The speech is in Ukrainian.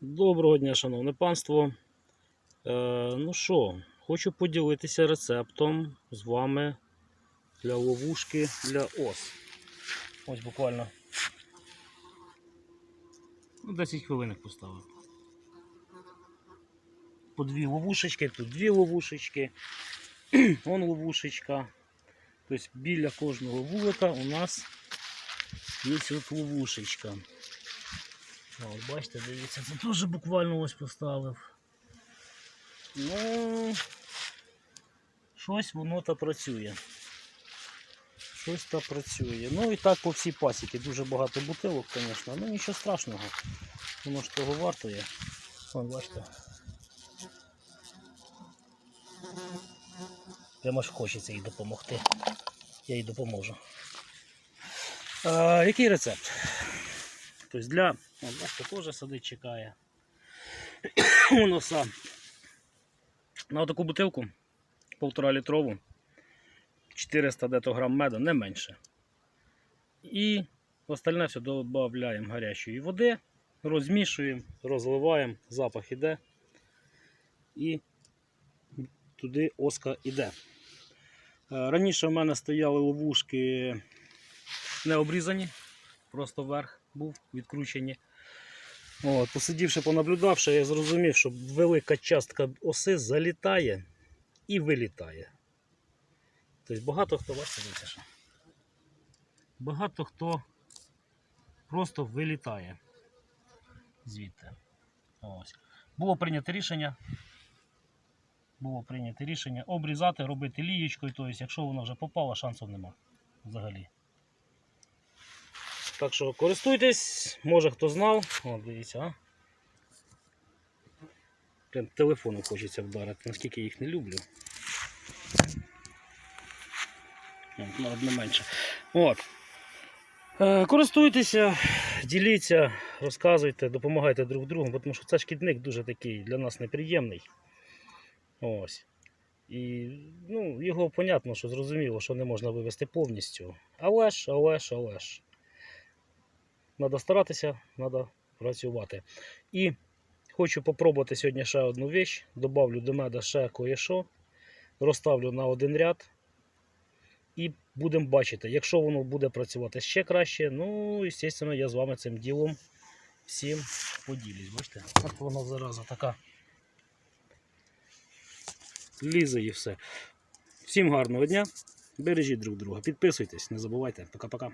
Доброго дня, шановне панство. Е, ну що, хочу поділитися рецептом з вами для ловушки для ос. Ось буквально ну, 10 хвилин поставив. По дві ловушечки, тут дві ловушечки, вон ловушечка. Тобто біля кожного вулика у нас є ловушечка. От бачите, дивіться, це теж буквально ось поставив. Ну, щось воно та працює. Щось та працює. Ну і так по всій пасіки. Дуже багато бутилок, звісно, ну нічого страшного. Воно ж того вартує. Вон, бачите. Прямо ж хочеться їй допомогти. Я їй допоможу. А, який рецепт? Тобто для... Бачите, теж сидить, чекає. Носа. На таку бутилку, полтора літрову, 400 дето грам меду, не менше. І остальне все додаємо гарячої води, розмішуємо, розливаємо, запах іде. І туди оска іде. Е, Раніше в мене стояли ловушки не обрізані, просто верх був відкручені. От, посидівши, понаблюдавши, я зрозумів, що велика частка оси залітає і вилітає. Тобто багато хто бачите, дивіться. Багато хто просто вилітає звідти. Ось. Було прийнято рішення. Було прийнято рішення обрізати, робити лієчкою, тобто, якщо воно вже попало, шансів нема взагалі. Так що користуйтесь, може хто знав. О, дивіться, а. Прям хочеться вдарити, наскільки їх не люблю. О, Навіть не менше. От. Е, Користуйтеся, діліться, розказуйте, допомагайте друг другу, тому що це шкідник дуже такий для нас неприємний. Ось. І ну, його понятно, що зрозуміло, що не можна вивести повністю. Але ж, але ж, але ж. Треба старатися, треба працювати. І хочу попробувати сьогодні ще одну віч. Добавлю до меда ще кое-що. Розставлю на один ряд. І будемо бачити, якщо воно буде працювати ще краще, ну, звісно, я з вами цим ділом всім поділюсь. Бачите? От воно зараза така. Лізе і все. Всім гарного дня. Бережіть друг друга. Підписуйтесь, не забувайте. Пока-пока.